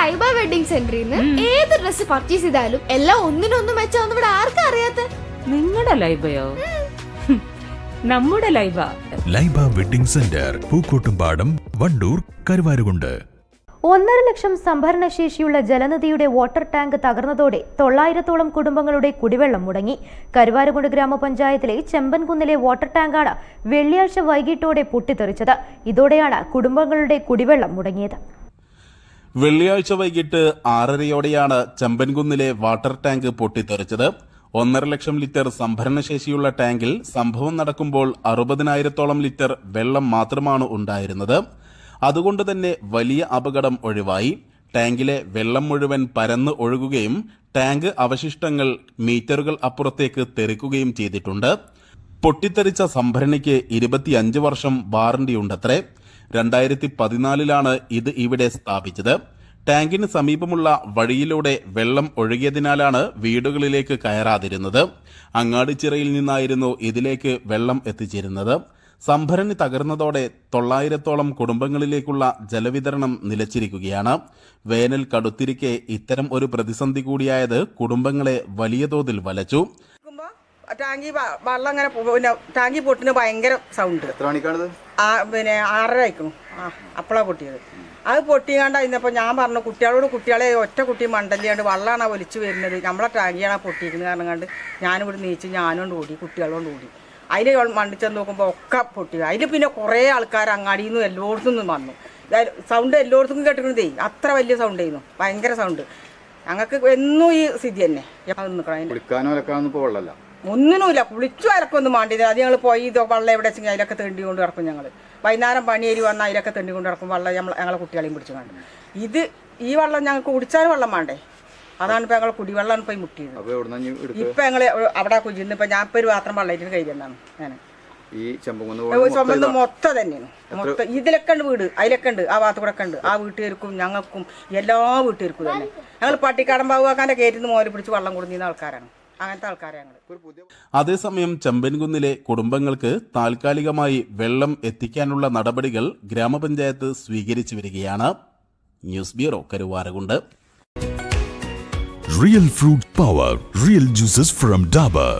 Laiba wedding സെന്ററിൽ നിന്ന് ഏത് ഡ്രസ് പർച്ചേസ് ചെയ്താലും എല്ലാം ഒന്നിനൊന്നും മെച്ചാന്ന് ഇവിടെ ആർക്കും അറിയാത്ത? നിങ്ങളുടെ ലൈബയോ? നമ്മുടെ Laiba. Laiba wedding centre Pookkottumpadam Wandoor Karuvarakundu. ഒന്നര ലക്ഷം സംഭരണശേഷിയുള്ള ജലനദിയുടെ വാട്ടർ ടാങ്ക് തകർന്നതോടെ തൊള്ളായിരത്തോളം കുടുംബങ്ങളുടെ കുടിവെള്ളം മുടങ്ങി. കരുവാരുകുണ്ട് ഗ്രാമപഞ്ചായത്തിലെ ചെമ്പൻകുന്നിലെ വാട്ടർ ടാങ്കാണ് വെള്ളിയാഴ്ച വൈകിട്ടോടെ പൊട്ടിത്തെറിച്ചത്. ഇതോടെയാണ് കുടുംബങ്ങളുടെ കുടിവെള്ളം മുടങ്ങിയത്. വെള്ളിയാഴ്ച വൈകിട്ട് ആറരയോടെയാണ് ചെമ്പൻകുന്നിലെ വാട്ടർ ടാങ്ക് പൊട്ടിത്തെറിച്ചത്. ഒന്നര ലക്ഷം ലിറ്റർ സംഭരണശേഷിയുള്ള ടാങ്കിൽ സംഭവം നടക്കുമ്പോൾ അറുപതിനായിരത്തോളം ലിറ്റർ വെള്ളം മാത്രമാണ് ഉണ്ടായിരുന്നത്. അതുകൊണ്ട് തന്നെ വലിയ അപകടം ഒഴിവായി. ടാങ്കിലെ വെള്ളം മുഴുവൻ പരന്ന് ഒഴുകുകയും ടാങ്ക് അവശിഷ്ടങ്ങൾ മീറ്ററുകൾ അപ്പുറത്തേക്ക് തെറിക്കുകയും ചെയ്തിട്ടുണ്ട്. പൊട്ടിത്തെറിച്ച സംഭരണിക്ക് ഇരുപത്തിയഞ്ച് വർഷം വാറണ്ടിയുണ്ടത്രേ. രണ്ടായിരത്തി പതിനാലിലാണ് ഇത് ഇവിടെ സ്ഥാപിച്ചത്. ടാങ്കിന് സമീപമുള്ള വഴിയിലൂടെ വെള്ളം ഒഴുകിയതിനാലാണ് വീടുകളിലേക്ക് കയറാതിരുന്നത്. അങ്ങാടിച്ചിറയിൽ നിന്നായിരുന്നു ഇതിലേക്ക് വെള്ളം എത്തിച്ചിരുന്നത്. സംഭരണി തകർന്നതോടെ തൊള്ളായിരത്തോളം കുടുംബങ്ങളിലേക്കുള്ള ജലവിതരണം നിലച്ചിരിക്കുകയാണ്. വേനൽ കടുത്തിരിക്കെ ഇത്തരം ഒരു പ്രതിസന്ധി കൂടിയായത് കുടുംബങ്ങളെ വലിയ തോതിൽ വലച്ചു. ടാങ്കി വെള്ളം അങ്ങനെ പിന്നെ ടാങ്കി പൊട്ടിന് ഭയങ്കര സൗണ്ട്. എത്ര മണിക്കാണത്? ആ പിന്നെ ആറര ആയിക്കണു ആ അപ്പളാ പൊട്ടിയത്. അത് പൊട്ടിയാണ്ട് ഇന്നിപ്പോൾ ഞാൻ പറഞ്ഞു കുട്ടികളോട് കുട്ടികളെ ഒറ്റ കുട്ടി മണ്ടല്ലിയാണ്ട് വെള്ളമാണ് ഒലിച്ചു വരുന്നത്. നമ്മളെ ടാങ്കിയാണ് പൊട്ടിയിരിക്കുന്നത് കാരണം കണ്ട് ഞാനിവിടെ നീച്ച് ഞാനോണ്ട് ഓടി കുട്ടികളോണ്ട് ഓടി. അതിൽ മണ്ടിച്ചെന്ന് നോക്കുമ്പോൾ ഒക്കെ പൊട്ടി അതിൽ പിന്നെ കുറേ ആൾക്കാർ അങ്ങാടിയിൽ നിന്നും എല്ലായിടത്തും നിന്നും വന്നു. സൗണ്ട് എല്ലായിടത്തും കേട്ടിരുന്നതേ അത്ര വലിയ സൗണ്ട് ആയിരുന്നു ഭയങ്കര സൗണ്ട്. ഞങ്ങൾക്ക് എന്നും ഈ സ്ഥിതി തന്നെ. നിൽക്കണം അതിന്റെ കുളിക്കാനോ അലക്കാനൊന്നും ഇപ്പോൾ വെള്ളമല്ല. ഒന്നിനുമില്ല. കുളിച്ചു അലക്കൊന്നും വേണ്ടിയത് അത് ഞങ്ങൾ പോയി ഇതോ വെള്ളം എവിടെ വെച്ചെങ്കിൽ അതിലൊക്കെ തേണ്ടി കൊണ്ട് ഇറക്കും ഞങ്ങൾ വൈകുന്നേരം പണിയേരി വന്നാൽ അതിലൊക്കെ തേണ്ടി കൊണ്ട് ഇറക്കും വെള്ളം ഞങ്ങൾ ഞങ്ങളെ കുട്ടികളെയും പിടിച്ചു കണ്ട്. ഇത് ഈ വെള്ളം ഞങ്ങൾക്ക് കുടിച്ചാൽ വെള്ളം വേണ്ടേ? അതാണ് ഇപ്പം ഞങ്ങൾ കുടിവെള്ളമാണ് പോയി മുട്ടിയത്. ഇപ്പം ഞങ്ങൾ അവിടെ കുഞ്ഞിന്ന് ഇപ്പം ഞാൻ ഇപ്പോൾ ഒരു പാത്രം വെള്ളമായിട്ട് കയറിയെന്നാണ് ഞാൻ ഈ മൊത്തം തന്നെയാണ്. മൊത്തം ഇതിലൊക്കെ ഉണ്ട് വീട് അതിലൊക്കെ ഉണ്ട് ആ ഭാഗത്ത് കൂടെ ഉണ്ട്. ആ വീട്ടുകാർക്കും ഞങ്ങൾക്കും എല്ലാ വീട്ടുകാർക്കും തന്നെ ഞങ്ങൾ പട്ടിക്കാടൻ ബാബുവാക്കാന്റെ കയറ്റിന്ന് മോരെ മോര് പിടിച്ച് വെള്ളം കൊടുക്കുന്ന ആൾക്കാരാണ്. അങ്ങനത്തെ ആൾക്കാരാണ് ഞങ്ങൾ അതേസമയം ചെമ്പൻകുന്നിലെ കുടുംബങ്ങൾക്ക് താൽക്കാലികമായി വെള്ളം എത്തിക്കാനുള്ള നടപടികൾ ഗ്രാമപഞ്ചായത്ത് സ്വീകരിച്ചു വരികയാണ്. News bureau Karuvarakundu. Real fruit power real juices from Dabur